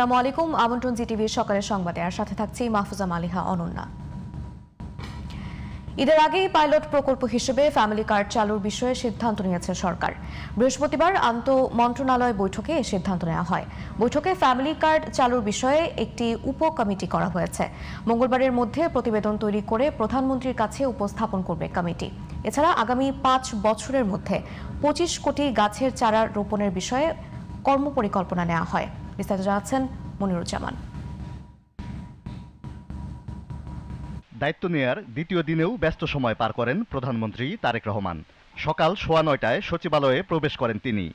আসসালামু আলাইকুম, আমন্ত্রণ জি টিভির সকালের সংবাদে। আর সাথে থাকছি মাহফুজা মালিহা, অনন্যা। ঈদের আগেই পাইলট প্রকল্প হিসেবে ফ্যামিলি কার্ড চালুর বিষয়ে সিদ্ধান্ত নিয়েছে সরকার। বৃহস্পতিবার আন্ত মন্ত্রণালয় বৈঠকে এই সিদ্ধান্ত নেওয়া হয়। বৈঠকে ফ্যামিলি কার্ড চালুর বিষয়ে একটি উপ কমিটি করা হয়েছে। মঙ্গলবারের মধ্যে প্রতিবেদন তৈরি করে প্রধানমন্ত্রীর কাছে উপস্থাপন করবে কমিটি। এছাড়া আগামী পাঁচ বছরের মধ্যে পঁচিশ কোটি গাছের চারা রোপণের বিষয়ে কর্মপরিকল্পনা নেওয়া হয়। বিস্তারিত জানাচ্ছেন মনিরুজ্জামান। দায়িত্ব নেয়ার দ্বিতীয় দিনেও ব্যস্ত সময় পার করেন প্রধানমন্ত্রী তারেক রহমান। সকাল সোয়া নয়টায় সচিবালয়ে প্রবেশ করেন তিনি।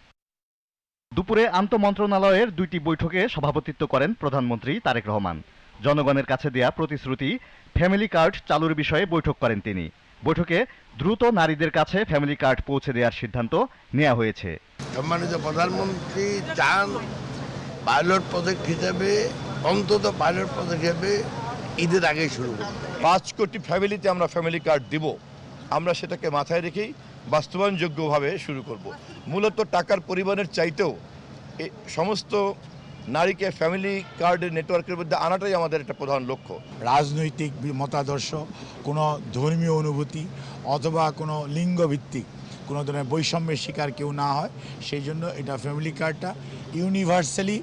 দুপুরে আন্তমন্ত্রণালয়ের দুইটি বৈঠকে সভাপতিত্ব করেন প্রধানমন্ত্রী তারেক রহমান। জনগণের কাছে দেয়া প্রতিশ্রুতি ফ্যামিলি কার্ড চালুর বিষয়ে বৈঠক করেন তিনি। বৈঠকে দ্রুত নারীদের কাছে ফ্যামিলি কার্ড পৌঁছে দেওয়ার সিদ্ধান্ত নেওয়া হয়েছে। সম্মানিত প্রধানমন্ত্রী চান পাইলট প্রজেক্ট হিসেবে অন্তত পাইলট প্রজেক্ট হিসেবে ঈদের আগেই শুরু করব। পাঁচ কোটি ফ্যামিলিতে আমরা ফ্যামিলি কার্ড দিব। আমরা সেটাকে মাথায় রেখেই বাস্তবায়নযোগ্যভাবে শুরু করব। মূলত টাকার পরিমাণের চাইতেও এ সমস্ত নারীকে ফ্যামিলি কার্ডের নেটওয়ার্কের মধ্যে আনাটাই আমাদের একটা প্রধান লক্ষ্য। রাজনৈতিক মতাদর্শ কোনো ধর্মীয় অনুভূতি অথবা কোনো লিঙ্গভিত্তিক কোনো ধরনের বৈষম্যের শিকার কেউ না হয় সেই জন্য এটা ফ্যামিলি কার্ডটা ইউনিভার্সালি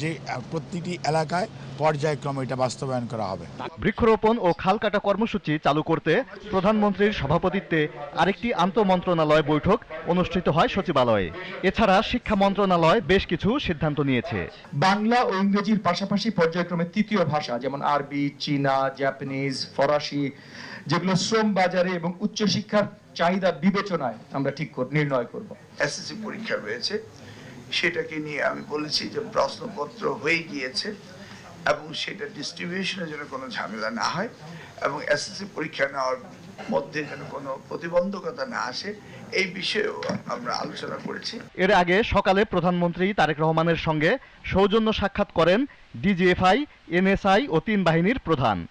যে প্রতিটি এলাকায় পর্যায়ক্রমে এটা বাস্তবায়ন করা হবে। বৃক্ষরোপণ ও খাল কাটা কর্মসূচি চালু করতে প্রধানমন্ত্রীর সভাপতিত্বে আরেকটি আন্তমন্ত্রণালয় বৈঠক অনুষ্ঠিত হয় সচিবালয়ে। এছাড়া শিক্ষা মন্ত্রণালয় বেশ কিছু সিদ্ধান্ত নিয়েছে। বাংলা ও ইংরেজির পাশাপাশি পর্যায়ক্রমে তৃতীয় ভাষা যেমন আরবি চীনা জাপানিজ ফরাসি যেগুলো শ্রম বাজারে এবং উচ্চশিক্ষার চাহিদা বিবেচনায় আমরা ঠিক কর- নির্ণয় করব। এসএসসি পরীক্ষা রয়েছে। সেটাকে নিয়ে আমি বলেছি যে প্রশ্নপত্র হয়ে গিয়েছে এবং সেটা ডিস্ট্রিবিউশনের জন্য কোনো ঝামেলা না হয় এবং এসএসসি পরীক্ষা নেওয়ার মধ্যে যেন কোনো প্রতিবন্ধকতা না আসে এই বিষয়েও আমরা আলোচনা করেছি। এর আগে সকালে প্রধানমন্ত্রী তারেক রহমানের সঙ্গে সৌজন্য সাক্ষাৎ করেন ডিজিএফআই এনএসআই ও তিন বাহিনীর প্রধান।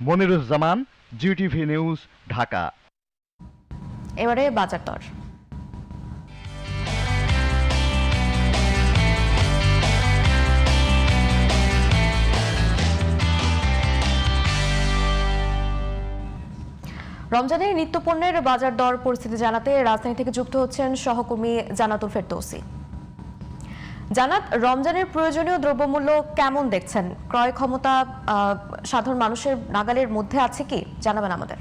Moniruzzaman GTV news Dhaka. এবারে বাজার দর। রমজানের নিত্যপণ্যের বাজার দর পরিস্থিতি জানাতে রাজধানী থেকে যুক্ত হচ্ছেন সহকর্মী জানাতুল ফেরদৌসি। জানাত রমজানের প্রয়োজনীয় দ্রব্যমূল্য কেমন দেখছেন? ক্রয় ক্ষমতা সাধারণ মানুষের নাগালের মধ্যে আছে কি? জানাবেন আমাদের।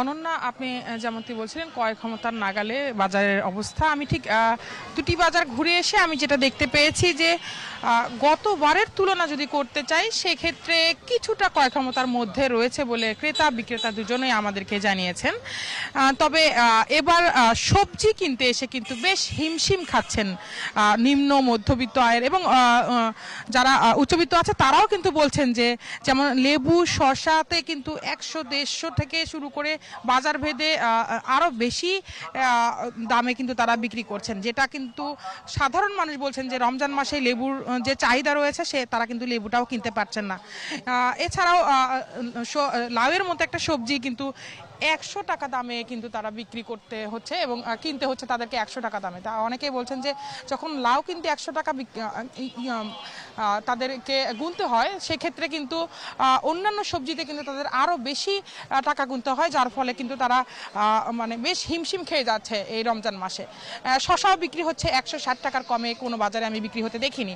অনন্যা, আপনি যেমনটি বলছিলেন ক্রয় ক্ষমতার নাগালে বাজারের অবস্থা। আমি ঠিক দুটি বাজার ঘুরে এসে আমি যেটা দেখতে পেয়েছি যে গতবারের তুলনা যদি করতে চাই, সেক্ষেত্রে কিছুটা ক্রয় ক্ষমতার মধ্যে রয়েছে বলে ক্রেতা, বিক্রেতা দুজনেই আমাদেরকে জানিয়েছেন। তবে এবার সবজি কিনতে এসে কিন্তু বেশ হিমশিম খাচ্ছেন নিম্ন, মধ্যবিত্ত আয়ের এবং যারা উচ্চবিত্ত আছে, তারাও কিন্তু বলছেন যে, যেমন লেবু শশাতে কিন্তু একশো, দেড়শো থেকে শুরু করে বাজার ভেদে আরও বেশি দামে কিন্তু তারা বিক্রি করছেন। যেটা কিন্তু সাধারণ মানুষ বলছেন যে রমজান মাসে লেবুর যে চাহিদা রয়েছে, সে তারা কিন্তু লেবুটাও কিনতে পারছেন না। এছাড়াও লাউয়ের মতো একটা সবজি কিন্তু একশো টাকা দামে কিন্তু তারা বিক্রি করতে হচ্ছে এবং কিনতে হচ্ছে তাদেরকে একশো টাকা দামে। তা অনেকেই বলছেন যে যখন লাউ কিনতে একশো টাকা তাদেরকে গুনতে হয়, সেক্ষেত্রে কিন্তু অন্যান্য সবজিতে কিন্তু তাদের আরও বেশি টাকা গুনতে হয়, যার ফলে কিন্তু তারা মানে বেশ হিমশিম খেয়ে যাচ্ছে এই রমজান মাসে। শশাও বিক্রি হচ্ছে একশো ষাট টাকার কমে, কোনো বাজারে আমি বিক্রি হতে দেখিনি।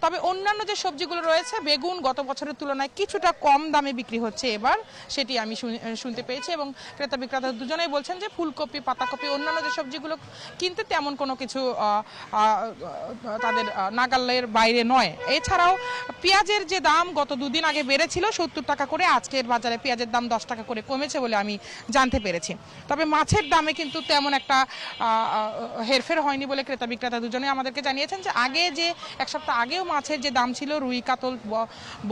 তবে অন্যান্য যে সবজিগুলো রয়েছে, বেগুন গত বছরের তুলনায় কিছুটা কম দামে বিক্রি হচ্ছে এবার, সেটি আমি শুন- শুনতে পেয়েছি এবং ক্রেতা বিক্রেতা দুজনেই বলছেন যে ফুলকপি, পাতাকপি, অন্যান্য যে সবজিগুলো কিনতে তেমন কোনো কিছু তাদের নাগালের বাইরে নয়। এছাড়াও পেঁয়াজের যে দাম গত দুদিন আগে বেড়েছিল সত্তর টাকা করে, আজকের বাজারে পেঁয়াজের দাম দশ টাকা করে কমেছে বলে আমি জানতে পেরেছি। তবে মাছের দামে কিন্তু তেমন একটা হেরফের হয়নি বলে ক্রেতা বিক্রেতা দুজনে আমাদেরকে জানিয়েছেন যে আগে যে, এক সপ্তাহ আগেও মাছের যে দাম ছিল, রুই, কাতল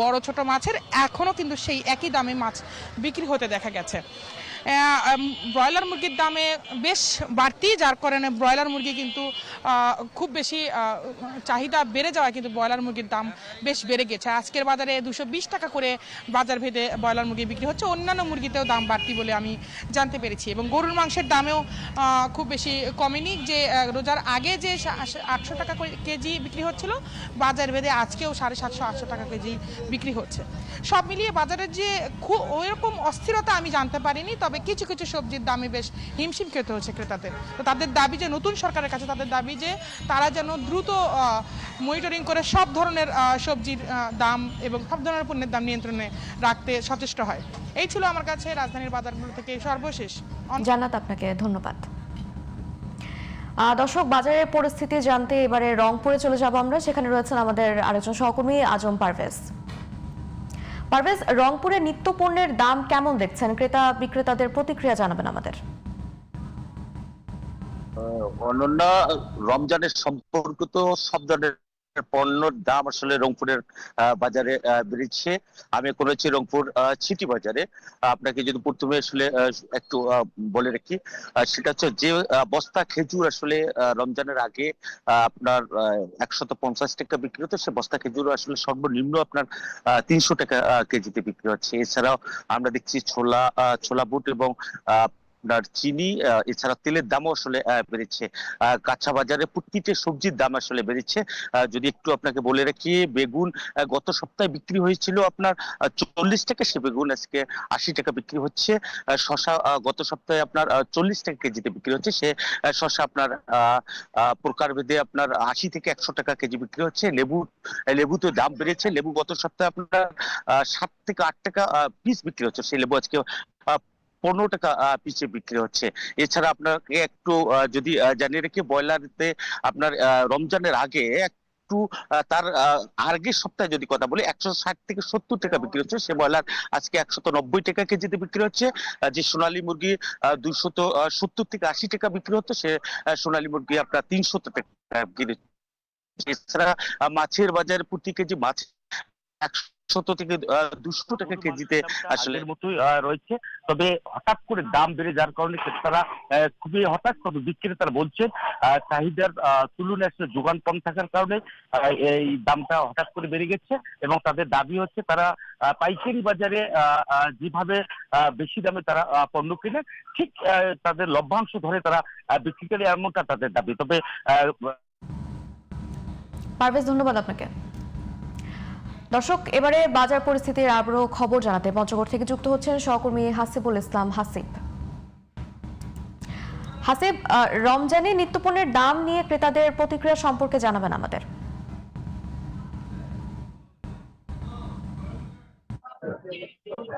বড়, ছোট মাছের, এখনও কিন্তু সেই একই দামে মাছ বিক্রি হতে দেখা গেছে। ব্রয়লার মুরগির দামে বেশ বাড়তি যার কারণে ব্রয়লার মুরগি কিন্তু খুব বেশি চাহিদা বেড়ে যাওয়ায় কিন্তু ব্রয়লার মুরগির দাম বেশ বেড়ে গেছে। আজকের বাজারে দুশো টাকা করে বাজার ভেদে ব্রয়লার মুরগি বিক্রি হচ্ছে। অন্যান্য মুরগিতেও দাম বাড়তি বলে আমি জানতে পেরেছি এবং গরুর মাংসের দামেও খুব বেশি কমেনি। যে রোজার আগে যে আটশো টাকা কেজি বিক্রি হচ্ছিল, বাজার ভেদে আজকেও সাড়ে সাতশো, আটশো টাকা কেজি বিক্রি হচ্ছে। সব মিলিয়ে বাজারের যে খুব ওইরকম অস্থিরতা আমি জানতে পারিনি, তবে কিছু কিছু সবজির দামে বেশ হিমশিম খেতে হচ্ছে ক্রেতাদের। তো তাদের দাবি যে, নতুন সরকারের কাছে তাদের দাবি যে, তারা যেন দ্রুত মনিটরিং করে সব ধরনের সবজির দাম এবং সব ধরনের পণ্যের দাম নিয়ন্ত্রণে রাখতে সচেষ্ট হয়। এই ছিল আমার কাছে রাজধানীর বাজারগুলো থেকে সর্বশেষ। জানাত আপনাকে ধন্যবাদ। দর্শক, বাজারের পরিস্থিতি জানতে এবারে রংপুরে চলে যাব আমরা। সেখানে রয়েছেন আমাদের আরেকজন সহকর্মী, আজম পারভেজ। পারভেজ, রংপুরে নিত্য পণ্যের দাম কেমন দেখছেন? ক্রেতা বিক্রেতাদের প্রতিক্রিয়া জানাবেন আমাদের। অনন্যা, রমজানের সম্পর্ক তো সব ধরনের পণ্যর দাম আসলে রংপুরের বাজারে বেড়েছে। আমি এখন রয়েছি রংপুর সিটি বাজারে। আপনাকে যদি প্রথমে আসলে একটু বলে রাখি সেটা হচ্ছে যে বস্তা খেজুর আসলে রমজানের আগে আপনার একশত পঞ্চাশ টাকা বিক্রি হতো। সে বস্তা খেজুর আসলে সর্বনিম্ন আপনার তিনশো টাকা কেজিতে বিক্রি হচ্ছে। এছাড়াও আমরা দেখছি ছোলা ছোলা বুট এবং আহ, আপনার চিনি এছাড়া তেলের দামও আসলে বেড়েছে। কাঁচা বাজারে প্রতিটি সবজির দাম আসলে বেড়েছে। যদি একটু আপনাকে বলে রাখি, বেগুন গত সপ্তাহে বিক্রি হয়েছিল আপনার চল্লিশ টাকা সে বেগুন, আজকে আশি টাকা বিক্রি হচ্ছে। শশা গত সপ্তাহে আপনার চল্লিশ টাকা কেজিতে বিক্রি হচ্ছে। সে শশা আপনার প্রকারভেদে আপনার আশি থেকে একশো টাকা কেজি বিক্রি হচ্ছে। লেবু লেবুতে দাম বেড়েছে। লেবু গত সপ্তাহে আপনার সাত থেকে আট টাকা পিস বিক্রি হচ্ছে। সেই লেবু আজকে পনেরো টাকা পিসে বিক্রি হচ্ছে। এছাড়া আপনাকে একটু যদি জানিয়ে রেখে, ব্রয়লারতে আপনার রমজানের আগে একটু তার আগের সপ্তাহে যদি কথা বলি, একশো ষাট থেকে সত্তর টাকা বিক্রি হচ্ছে। সে ব্রয়লার আজকে একশত নব্বই টাকা কেজিতে বিক্রি হচ্ছে। যে সোনালী মুরগি দুইশত সত্তর থেকে আশি টাকা বিক্রি হতো সে সোনালী মুরগি আপনার তিনশত টাকা বিক্রি এছাড়া মাছের বাজারে প্রতি কেজি মাছ একশত থেকে দুশো টাকা কেজিতে আসলে মতোই রয়েছে। তবে হঠাৎ করে দাম বেড়ে যার কারণে ক্রেতারা খুবই হঠাৎ করে বিক্রেতারা বলছেন চাহিদার তুলনায় আসলে যোগান কম থাকার কারণে এই দামটা হঠাৎ করে বেড়ে গেছে এবং তাদের দাবি হচ্ছে তারা আহ, পাইকারি বাজারে যেভাবে আহ, বেশি দামে তারা আহ, পণ্য কিনে ঠিক আহ, তাদের লভ্যাংশ ধরে তারা বিক্রি করে এমনটা তাদের দাবি। তবে আহ, পারভেজ ধন্যবাদ আপনাকে। দর্শক, এবারে বাজার পরিস্থিতির আরও খবর জানাতে পঞ্চগড় থেকে যুক্ত হচ্ছেন সহকর্মী হাসিবুল ইসলাম হাসিব। হাসিব রমজানে নিত্যপণ্যের দাম নিয়ে ক্রেতাদের প্রতিক্রিয়া সম্পর্কে জানাবেন আমাদের।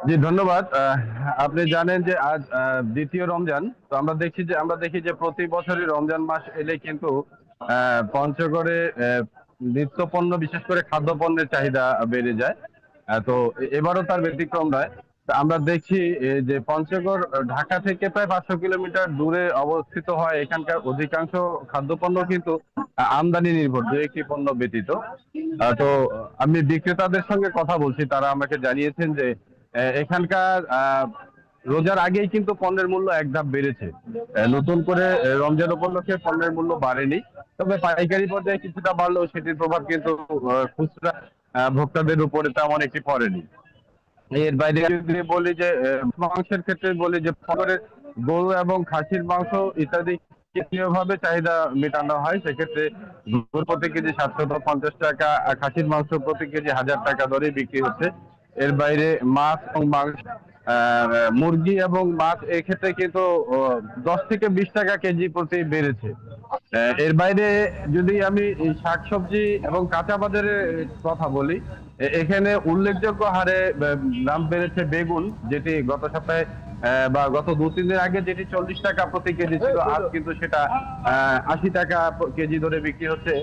জি, ধন্যবাদ। আপনি জানেন যে আজ দ্বিতীয় রমজান। তো আমরা দেখি যে, আমরা দেখি যে প্রতি বছরই রমজান মাস এলে কিন্তু পঞ্চগড়ে আহ, নিত্যপণ্য বিশেষ করে খাদ্যপণ্যের চাহিদা বেড়ে যায়। তো এবারও তার ব্যতিক্রম নয়। আমরা দেখছি এ, যে পঞ্চগড় ঢাকা থেকে প্রায় পাঁচশো কিলোমিটার দূরে অবস্থিত হয় এখানকার অধিকাংশ খাদ্যপণ্য কিন্তু আমদানি নির্ভর দু একটি পণ্য ব্যতীত। তো আমি বিক্রেতাদের সঙ্গে কথা বলছি তারা আমাকে জানিয়েছেন যে এখানকার আহ, রোজার আগেই কিন্তু পণ্যের মূল্য এক ধাপ বেড়েছে। নতুন করে রমজান উপলক্ষে পণ্যের মূল্য বাড়েনি। তবে পাইকারি পর্যায়ে কিছুটা বাড়লেও সেটির প্রভাব কিন্তু খুচরা ভোক্তাদের উপরে তেমন একটি পড়েনি। এর বাইরে যদি বলি যে মাংসের ক্ষেত্রে বলি যে পরের গরু এবং খাসির মাংস ইত্যাদি ভাবে চাহিদা মেটানো হয়, সেক্ষেত্রে গরুর প্রতি কেজি সাতশত পঞ্চাশ টাকা খাসির মাংস প্রতি কেজি হাজার টাকা দরে বিক্রি হচ্ছে। এর বাইরে মাছ এবং মাংস মুরগি এবং মাছ এক্ষেত্রে কিন্তু দশ থেকে বিশ টাকা কেজি প্রতি বেড়েছে। এর বাইরে যদি আমি শাকসবজি এবং কাঁচা বাজারের কথা বলি এখানে উল্লেখযোগ্য হারে দাম বেড়েছে বেগুন, যেটি গত সপ্তাহে বা গত দু, তিন দিন আগে যেটি চল্লিশ টাকা প্রতি কেজি ছিল, আজ কিন্তু সেটা আশি টাকা কেজি ধরে বিক্রি হচ্ছে।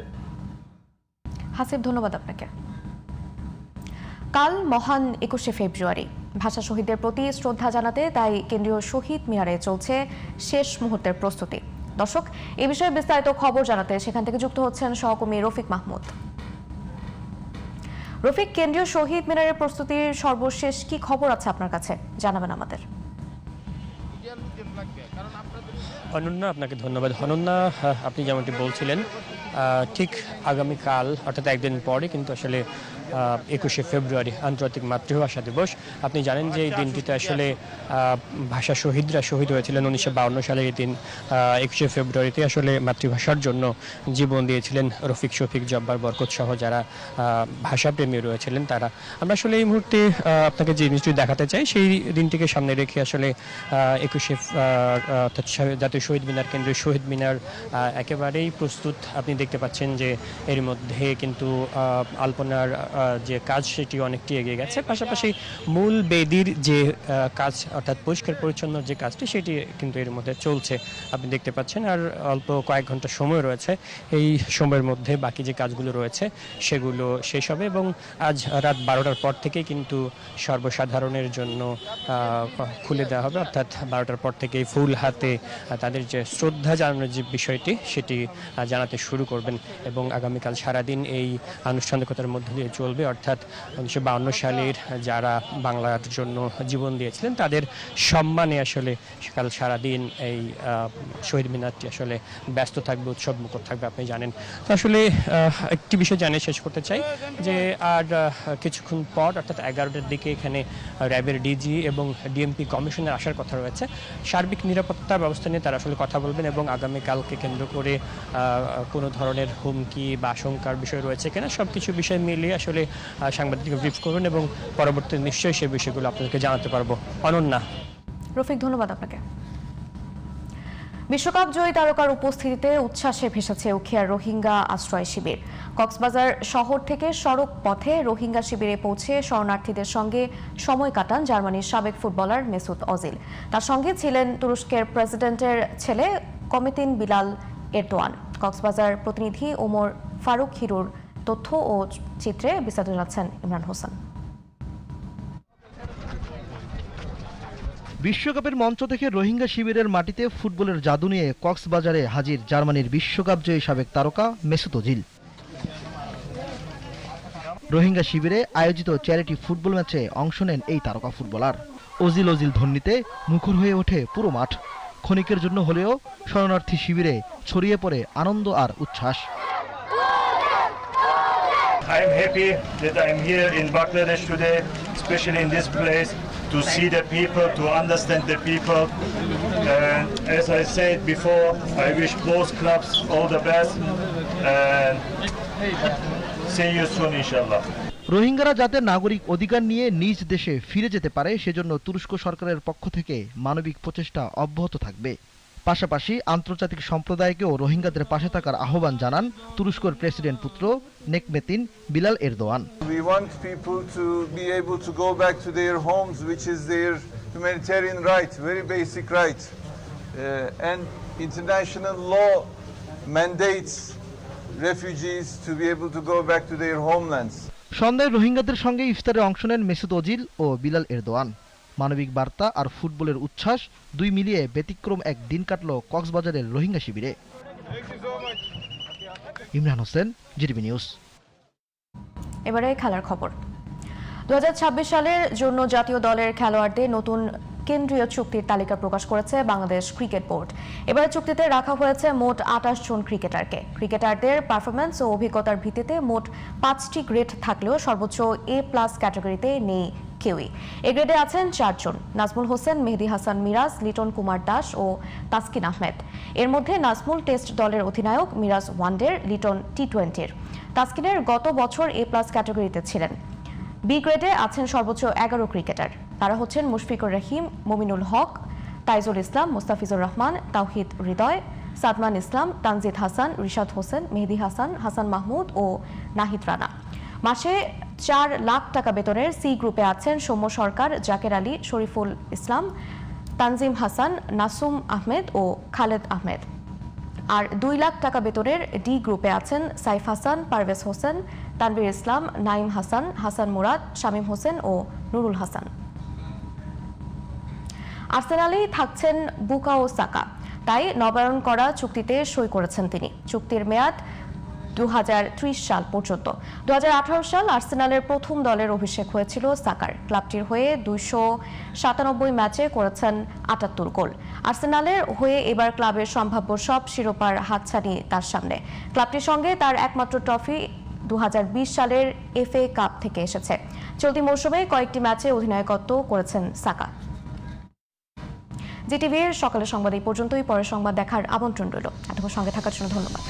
হাসিব ধন্যবাদ আপনাকে। কাল মহান একুশে ফেব্রুয়ারি। ভাষা শহীদদের প্রতি শ্রদ্ধা জানাতে তাই কেন্দ্রীয় শহীদ মিনারে চলছে শেষ মুহূর্তের প্রস্তুতি। দর্শক, এ বিষয়ে বিস্তারিত খবর জানাতে সেখান থেকে যুক্ত হচ্ছেন সহকর্মী রফিক মাহমুদ। রফিক, কেন্দ্রীয় শহীদ মিনারের প্রস্তুতির সর্বশেষ কি খবর আছে আপনার কাছে? জানাবেন আমাদের। অনন্যা আপনাকে ধন্যবাদ। অনন্যা আপনি যেমনটি বলছিলেন ঠিক আগামীকাল, অর্থাৎ একদিন পরে, কিন্তু আসলে একুশে ফেব্রুয়ারি, আন্তর্জাতিক মাতৃভাষা দিবস। আপনি জানেন যে এই দিনটিতে আসলে ভাষা শহীদরা শহীদ হয়েছিলেন উনিশশো বাউন্ন সালের এই দিন। একুশে ফেব্রুয়ারিতে আসলে মাতৃভাষার জন্য জীবন দিয়েছিলেন রফিক শফিক, জব্বার বরকত সহ যারা ভাষাপ্রেমী রয়েছিলেন তারা। আমরা আসলে এই মুহূর্তে আপনাকে যে জিনিসটি দেখাতে চাই, সেই দিনটিকে সামনে রেখে আসলে একুশে অর্থাৎ জাতীয় শহীদ মিনার কেন্দ্রীয় শহীদ মিনার একেবারেই প্রস্তুত। আপনি দেখতে পাচ্ছেন যে এর মধ্যে কিন্তু আলপনার যে কাজ সেটি অনেকটি এগিয়ে গেছে। পাশাপাশি মূল বেদির যে কাজ অর্থাৎ পরিষ্কার পরিচ্ছন্ন যে কাজটি সেটি কিন্তু এর মধ্যে চলছে, আপনি দেখতে পাচ্ছেন। আর অল্প কয়েক ঘণ্টা সময় রয়েছে, এই সময়ের মধ্যে বাকি যে কাজগুলো রয়েছে সেগুলো শেষ হবে এবং আজ রাত বারোটার পর থেকে কিন্তু সর্বসাধারণের জন্য খুলে দেওয়া হবে। অর্থাৎ বারোটার পর থেকে ফুল হাতে তাদের যে শ্রদ্ধা জানানোর যে বিষয়টি সেটি জানাতে শুরু করবেন এবং আগামীকাল সারাদিন এই আনুষ্ঠানিকতার মধ্য দিয়ে চলবে। অর্থাৎ উনিশশো সালের যারা বাংলার জন্য জীবন দিয়েছিলেন, তাদের সম্মানে আসলে কাল সারাদিন এই শহীদ মিনারটি আসলে ব্যস্ত থাকবে, উৎসব মুখর থাকবে, আপনি জানেন। তো আসলে একটি বিষয় জানিয়ে শেষ করতে চাই, যে আর কিছুক্ষণ পর, অর্থাৎ এগারোটার দিকে এখানে র্যাবের ডিজি এবং ডিএমপি কমিশনের আসার কথা রয়েছে। সার্বিক নিরাপত্তা ব্যবস্থা নিয়ে তারা আসলে কথা বলবেন এবং আগামীকালকে কেন্দ্র করে কোনো ধরনের হুমকি বা আশঙ্কার বিষয় রয়েছে কিনা সব কিছু বিষয় মিলিয়ে আসলে আহ, সাংবাদিককে ব্রিফ করবেন এবং পরবর্তী নিশ্চয়ই সেই বিষয়গুলো আপনাদেরকে জানাতে পারব। অনন্যা। রফিক ধন্যবাদ আপনাকে। বিশ্বকাপ জয়ী তারকার উপস্থিতিতে উচ্ছ্বাসে ভেসেছে উখিয়ার রোহিঙ্গা আশ্রয় শিবির। কক্সবাজার শহর থেকে সড়ক পথে রোহিঙ্গা শিবিরে পৌঁছে শরণার্থীদের সঙ্গে সময় কাটান জার্মানির সাবেক ফুটবলার মেসুদ অজিল। তার সঙ্গে ছিলেন তুরস্কের প্রেসিডেন্টের ছেলে কমিতিন বিলাল এরদোয়ান। কক্সবাজার প্রতিনিধি ওমর ফারুক হিরুর তথ্য ও চিত্রে বিস্তারিত জানাচ্ছেন ইমরান হোসেন। বিশ্বকাপের মঞ্চ থেকে রোহিঙ্গা শিবিরের মাটিতে ফুটবলের জাদু নিয়ে কক্সবাজারে হাজির জার্মানির বিশ্বকাপ জয়ী সাবেক তারকা মেসুত ওজিল। রোহিঙ্গা শিবিরে আয়োজিত চ্যারিটি ফুটবল ম্যাচে অংশ নেন এই তারকা ফুটবলার। ওজিল ওজিল ধ্বনিতে মুখর হয়ে ওঠে পুরো মাঠ। ক্ষণিকের জন্য হলেও শরণার্থী শিবিরে ছড়িয়ে পড়ে আনন্দ আর উচ্ছ্বাস। I am happy that I am here in Bangladesh today, especially in this place, to see the people, to understand the people. And as I said before, I wish both clubs all the best and see you soon, inshallah. রোহিঙ্গারা যাতে নাগরিক অধিকার নিয়ে নিজ দেশে ফিরে যেতে পারে সেজন্য তুরস্ক সরকারের পক্ষ থেকে মানবিক প্রচেষ্টা অব্যাহত থাকবে পাশাপাশি আন্তর্জাতিক সম্প্রদায়কেও রোহিঙ্গাদের পাশে থাকার আহ্বান জানান তুরস্কর প্রেসিডেন্ট পুত্র Necmettin Bilal Erdogan We want people to be able to go back to their homes, which is their humanitarian right, very basic right. Uh, and international law mandates refugees to be able to go back to their homelands. সন্ধ্যায় রোহিঙ্গাদের সঙ্গে ইফতারে অংশ নেন Mesut Ozil ও Bilal Erdogan মানবিক বার্তা আর ফুটবলের উচ্ছ্বাস দুই মিলিয়ে ব্যতিক্রম এক দিন কাটল কক্সবাজারের রোহিঙ্গা শিবিরে। Imran Hossain, GTV news. এবারে খেলার খবর। দুহাজার ছাব্বিশ সালের জন্য জাতীয় দলের খেলোয়াড়দের নতুন কেন্দ্রীয় চুক্তির তালিকা প্রকাশ করেছে বাংলাদেশ ক্রিকেট বোর্ড। এবারে চুক্তিতে রাখা হয়েছে মোট আঠাশ জন ক্রিকেটারকে। ক্রিকেটারদের পারফরম্যান্স ও অভিজ্ঞতার ভিত্তিতে মোট পাঁচটি গ্রেড থাকলেও সর্বোচ্চ এ প্লাস ক্যাটাগরিতে নেই কেউই। এ গ্রেডে আছেন চারজন, নাজমুল হোসেন, মেহেদি হাসান মিরাজ, লিটন কুমার দাস ও তাসকিন আহমেদ। এর মধ্যে নাজমুল টেস্ট দলের অধিনায়ক মিরাজ ওয়ানডের, লিটন টি টোয়েন্টির তাসকিনের গত বছর এ প্লাস ক্যাটাগরিতে ছিলেন। বি গ্রেডে আছেন সর্বোচ্চ এগারো ক্রিকেটার। তারা হচ্ছেন মুশফিকুর রহিম, মমিনুল হক, তাইজুল ইসলাম, মুস্তাফিজুর রহমান, তাওহিদ হৃদয়, সাদমান ইসলাম, তানজিদ হাসান, রিশাদ হোসেন, মেহেদি হাসান হাসান মাহমুদ ও নাহিদ রানা। মাসে চার লাখ টাকা বেতনের সি গ্রুপে আছেন সৌম্য সরকার, জাকের আলী, শরীফুল ইসলাম, তানজিম হাসান, নাসুম আহমেদ ও খালেদ আহমেদ। আর দুই লাখ টাকা বেতনের ডি গ্রুপে আছেন সাইফ হাসান, পারভেজ হোসেন, তানভীর ইসলাম নাইম হাসান হাসান মুরাদ, শামীম হোসেন ও নুরুল হাসান। আর্সেনালেই থাকছেন বুকা ও সাকা। তাই নবায়ন করা চুক্তিতে সই করেছেন তিনি। চুক্তির মেয়াদ দু হাজার ত্রিশ সাল পর্যন্ত। দুহাজার আঠারো সাল আর্সেনালের প্রথম দলের অভিষেক হয়েছিল সাকার। ক্লাবটির হয়ে দুইশো সাতানব্বই ম্যাচে করেছেন আটাত্তর গোল। আর্সেনালের হয়ে এবার ক্লাবের সম্ভাব্য সব শিরোপার হাতছানি তার সামনে। ক্লাবটির সঙ্গে তার একমাত্র ট্রফি দুহাজার বিশ সালের এফএ কাপ থেকে এসেছে। চলতি মৌসুমে কয়েকটি ম্যাচে অধিনায়কত্ব করেছেন সাকা জিটিভির সকালের সংবাদ এই পর্যন্তই। পরের সংবাদ দেখার আমন্ত্রণ রইল। এতক্ষণ সঙ্গে থাকার জন্য ধন্যবাদ।